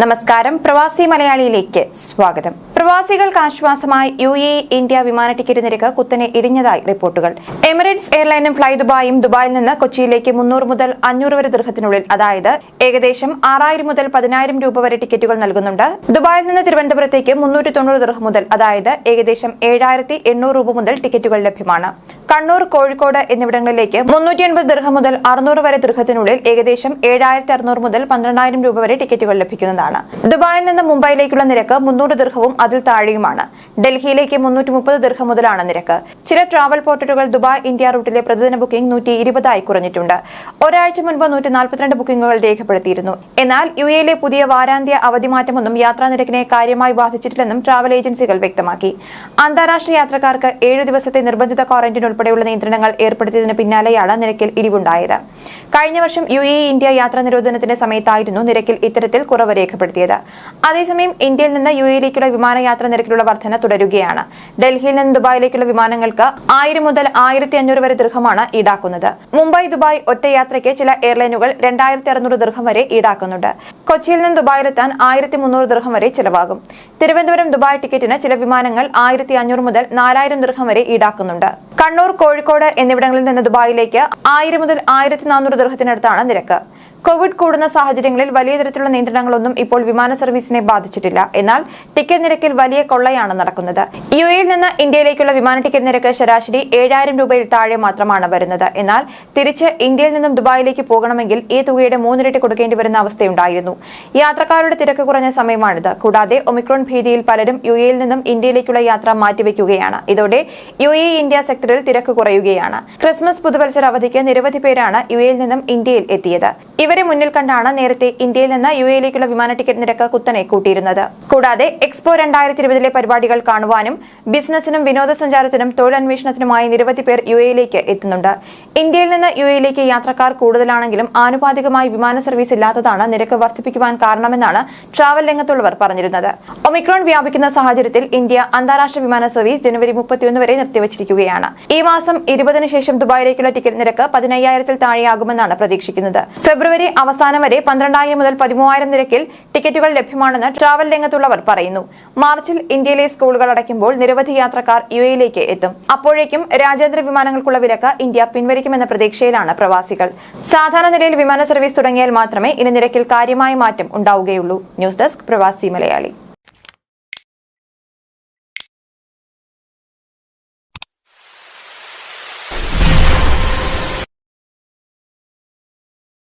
നമസ്കാരം. പ്രവാസി മലയാളിയിലേക്ക് സ്വാഗതം. പ്രവാസികൾക്ക് ആശ്വാസമായി യു എ ഇന്ത്യ വിമാന ടിക്കറ്റ് നിരക്ക് കുത്തനെ ഇടിഞ്ഞതായി റിപ്പോർട്ടുകൾ. എമിറേറ്റ്സ് എയർലൈനും ഫ്ലൈ ദുബായും ദുബായിൽ നിന്ന് കൊച്ചിയിലേക്ക് മുന്നൂറ് മുതൽ അഞ്ഞൂറ് വരെ ദൃഹത്തിനുള്ളിൽ അതായത് ഏകദേശം ആറായിരം മുതൽ പതിനായിരം രൂപ വരെ ടിക്കറ്റുകൾ നൽകുന്നുണ്ട്. ദുബായിൽ നിന്ന് തിരുവനന്തപുരത്തേക്ക് മുന്നൂറ്റി തൊണ്ണൂറ് ദൃഹം മുതൽ അതായത് ഏകദേശം ഏഴായിരത്തി എണ്ണൂറ് രൂപ മുതൽ ടിക്കറ്റുകൾ ലഭ്യമാണ്. കണ്ണൂർ കോഴിക്കോട് എന്നിവിടങ്ങളിലേക്ക് മുന്നൂറ്റി എൺപത് ദൃഹം മുതൽ അറുന്നൂറ് വരെ ദൃഹത്തിനുള്ളിൽ ഏകദേശം ഏഴായിരത്തി അറുന്നൂറ് മുതൽ പന്ത്രണ്ടായിരം രൂപ വരെ ടിക്കറ്റുകൾ ലഭിക്കുന്നതാണ്. ദുബായിൽ നിന്ന് മുംബൈയിലേക്കുള്ള നിരക്ക് മുന്നൂറ് ദൃഹവും അതിൽ താഴെയുമാണ്. ഡൽഹിയിലേക്ക് മുന്നൂറ്റി മുപ്പത് ദൃഹം മുതലാണ് നിരക്ക്. ചില ട്രാവൽ പോർട്ടലുകൾ ദുബായ് ഇന്ത്യ റൂട്ടിലെ പ്രതിദിന ബുക്കിംഗ് നൂറ്റി ഇരുപതായി കുറഞ്ഞിട്ടുണ്ട്. ഒരാഴ്ച മുൻപ് നൂറ്റി നാൽപ്പത്തിരണ്ട് ബുക്കിംഗുകൾ രേഖപ്പെടുത്തിയിരുന്നു. എന്നാൽ യു എയിലെ പുതിയ വാരാന്ത്യ അവധി മാറ്റമൊന്നും യാത്രാ നിരക്കിനെ കാര്യമായി ബാധിച്ചിട്ടില്ലെന്നും ട്രാവൽ ഏജൻസികൾ വ്യക്തമാക്കി. അന്താരാഷ്ട്ര യാത്രക്കാർക്ക് ഏഴ് ദിവസത്തെ നിർബന്ധിത ക്വാറന്റൈൻ ഉൾപ്പെടെയുള്ള നിയന്ത്രണങ്ങൾ ഏർപ്പെടുത്തിയതിന് പിന്നാലെയാണ് നിരക്കിൽ ഇടിവുണ്ടായത്. കഴിഞ്ഞ വർഷം യു എ ഇന്ത്യ യാത്രാ നിരോധനത്തിന്റെ സമയത്തായിരുന്നു നിരക്കിൽ ഇത്തരത്തിൽ കുറവ് രേഖപ്പെടുത്തിയത്. അതേസമയം ഇന്ത്യയിൽ നിന്ന് യു എയിലേക്കുള്ള വിമാനയാത്രാ നിരക്കിലുള്ള വർധന തുടരുകയാണ്. ഡൽഹിയിൽ നിന്ന് ദുബായിലേക്കുള്ള വിമാനങ്ങൾക്ക് ആയിരം മുതൽ ആയിരത്തി അഞ്ഞൂറ് വരെ ദൃഹമാണ് ഈടാക്കുന്നത്. മുംബൈ ദുബായ് ഒറ്റയാത്രയ്ക്ക് ചില എയർലൈനുകൾ രണ്ടായിരത്തി അറുന്നൂറ് ദൃഹം വരെ ഈടാക്കുന്നുണ്ട്. കൊച്ചിയിൽ നിന്ന് ദുബായിലെത്താൻ ആയിരത്തി മുന്നൂറ് ദൃഹം വരെ ചിലവാകും. തിരുവനന്തപുരം ദുബായ് ടിക്കറ്റിന് ചില വിമാനങ്ങൾ ആയിരത്തി അഞ്ഞൂറ് മുതൽ നാലായിരം ദൃഹം വരെ ഈടാക്കുന്നുണ്ട്. കണ്ണൂർ കോഴിക്കോട് എന്നിവിടങ്ങളിൽ നിന്ന് ദുബായിലേക്ക് ആയിരം മുതൽ ആയിരത്തി നാനൂറ് ദൃഹത്തിനടുത്താണ് നിരക്ക്. കോവിഡ് കൂടുന്ന സാഹചര്യങ്ങളിൽ വലിയ തരത്തിലുള്ള നിയന്ത്രണങ്ങളൊന്നും ഇപ്പോൾ വിമാന സർവീസിനെ ബാധിച്ചിട്ടില്ല. എന്നാൽ ടിക്കറ്റ് നിരക്കിൽ വലിയ കൊള്ളയാണ് നടക്കുന്നത്. യു എയിൽ നിന്ന് ഇന്ത്യയിലേക്കുള്ള വിമാന ടിക്കറ്റ് നിരക്ക് ശരാശരി ഏഴായിരം രൂപയിൽ താഴെ മാത്രമാണ് വരുന്നത്. എന്നാൽ തിരിച്ച് ഇന്ത്യയിൽ നിന്നും ദുബായിലേക്ക് പോകണമെങ്കിൽ ഈ തുകയുടെ മൂന്നിരട്ടി കൊടുക്കേണ്ടി വരുന്ന അവസ്ഥയുണ്ടായിരുന്നു. യാത്രക്കാരുടെ തിരക്ക് കുറഞ്ഞ സമയമാണിത്. കൂടാതെ ഒമിക്രോൺ ഭീതിയിൽ പലരും യു എയിൽ നിന്നും ഇന്ത്യയിലേക്കുള്ള യാത്ര മാറ്റിവെക്കുകയാണ്. ഇതോടെ യു എ ഇന്ത്യ സെക്ടറിൽ തിരക്ക് കുറയുകയാണ്. ക്രിസ്മസ് പുതുവത്സര അവധിക്ക് നിരവധി പേരാണ് യു എയിൽ നിന്നും ഇന്ത്യയിൽ എത്തിയത്. ഇവരെ മുന്നിൽ കണ്ടാണ് നേരത്തെ ഇന്ത്യയിൽ നിന്ന് യു എയിലേക്കുള്ള വിമാന ടിക്കറ്റ് നിരക്ക് കുത്തനെ കൂട്ടിയിരുന്നത്. കൂടാതെ എക്സ്പോ രണ്ടായിരത്തി ഇരുപതിലെ പരിപാടികൾ കാണുവാനും ബിസിനസിനും വിനോദസഞ്ചാരത്തിനും തൊഴിലന്വേഷണത്തിനുമായി നിരവധി പേർ യു എയിലേക്ക് എത്തുന്നുണ്ട്. ഇന്ത്യയിൽ നിന്ന് യു എയിലേക്ക് യാത്രക്കാർ കൂടുതലാണെങ്കിലും ആനുപാതികമായി വിമാന സർവീസ് ഇല്ലാത്തതാണ് നിരക്ക് വർദ്ധിപ്പിക്കുവാൻ കാരണമെന്നാണ് ട്രാവൽ രംഗത്തുള്ളവർ പറഞ്ഞിരുന്നത്. ഒമിക്രോൺ വ്യാപിക്കുന്ന സാഹചര്യത്തിൽ ഇന്ത്യ അന്താരാഷ്ട്ര വിമാന സർവീസ് ജനുവരി മുപ്പത്തിയൊന്ന് വരെ നിർത്തിവച്ചിരിക്കുകയാണ്. ഈ മാസം ഇരുപതിനു ശേഷം ദുബായിലേക്കുള്ള ടിക്കറ്റ് നിരക്ക് പതിനയ്യായിരത്തിൽ താഴെയാകുമെന്നാണ് പ്രതീക്ഷിക്കുന്നത്. ഫെബ്രുവരി അവസാനം വരെ പന്ത്രണ്ടായിരം മുതൽ പതിമൂവായിരം നിരക്കിൽ ടിക്കറ്റുകൾ ലഭ്യമാണെന്ന് ട്രാവൽ രംഗത്തുള്ളവർ പറയുന്നു. മാർച്ചിൽ ഇന്ത്യയിലെ സ്കൂളുകൾ അടയ്ക്കുമ്പോൾ നിരവധി യാത്രക്കാർ യു എയിലേക്ക് എത്തും. അപ്പോഴേക്കും രാജ്യാന്തര വിമാനങ്ങൾക്കുള്ള വിലക്ക് ഇന്ത്യ പിൻവലിക്കുമെന്ന പ്രതീക്ഷയിലാണ് പ്രവാസികൾ. സാധാരണ നിലയിൽ വിമാന സർവീസ് തുടങ്ങിയാൽ മാത്രമേ ഇനി നിരക്കിൽ കാര്യമായ മാറ്റം ഉണ്ടാവുകയുള്ളൂ. ന്യൂസ് ഡെസ്ക് പ്രവാസി മലയാളി.